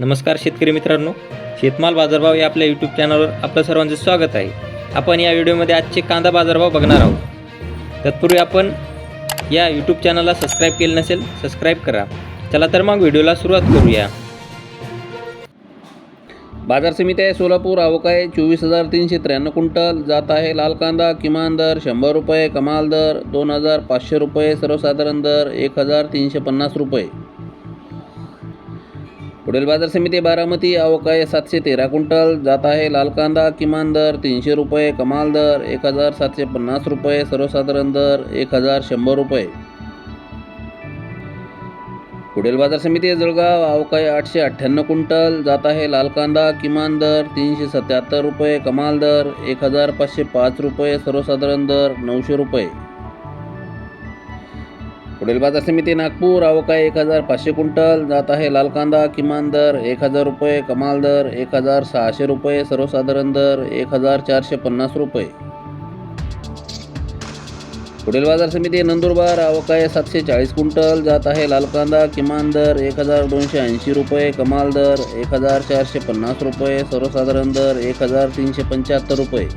नमस्कार शेतकरी मित्रांनो शेतमाल बाजारभाव या आपल्या यूट्यूब चॅनलवर आपलं सर्वांचं स्वागत आहे. आपण या व्हिडिओमध्ये आजचे कांदा बाजारभाव बघणार आहोत. तत्पूर्वी आपण या यूट्यूब चॅनलला सबस्क्राईब केलं नसेल सबस्क्राईब करा. चला तर मग व्हिडिओला सुरुवात करूया. बाजार समिती आहे सोलापूर आवक आहे चोवीस हजार तीनशे त्र्याण्णव क्विंटल. जात आहे लाल कांदा किमान दर शंभर रुपये कमाल दर दोन हजार पाचशे रुपये सर्वसाधारण दर एक हजार तीनशे पन्नास रुपये. पुढील बाजार समिती बारामती अवकाय सातशे तेरा क्विंटल. जात आहे लाल कांदा किमान दर तीनशे रुपये कमाल दर एक हजार सातशे पन्नास रुपये सर्वसाधारण दर एक हजार शंभर रुपये. पुढील बाजार समिती जळगाव अवकाय आठशे अठ्ठ्याण्णव क्विंटल. जात आहे लाल कांदा किमान दर तीनशे सत्याहत्तर रुपये कमाल दर एक हजार पाचशे पाच रुपये सर्वसाधारण दर नऊशे रुपये. पुढील बाजार समिती नागपूर अवकाळी एक हजार पाचशे क्विंटल जात आहे लाल कांदा किमान दर एक हजार रुपये कमाल दर एक हजार सहाशे रुपये सर्वसाधारण दर एक हजार चारशे पन्नास रुपये. पुढील बाजार समिती नंदुरबार अवकाय सातशे चाळीस क्विंटल जात आहे लाल कांदा किमान दर एक हजार दोनशे ऐंशी रुपये कमाल दर एक हजार चारशे पन्नास रुपये सर्वसाधारण दर एक हजार तीनशे पंच्याहत्तर रुपये.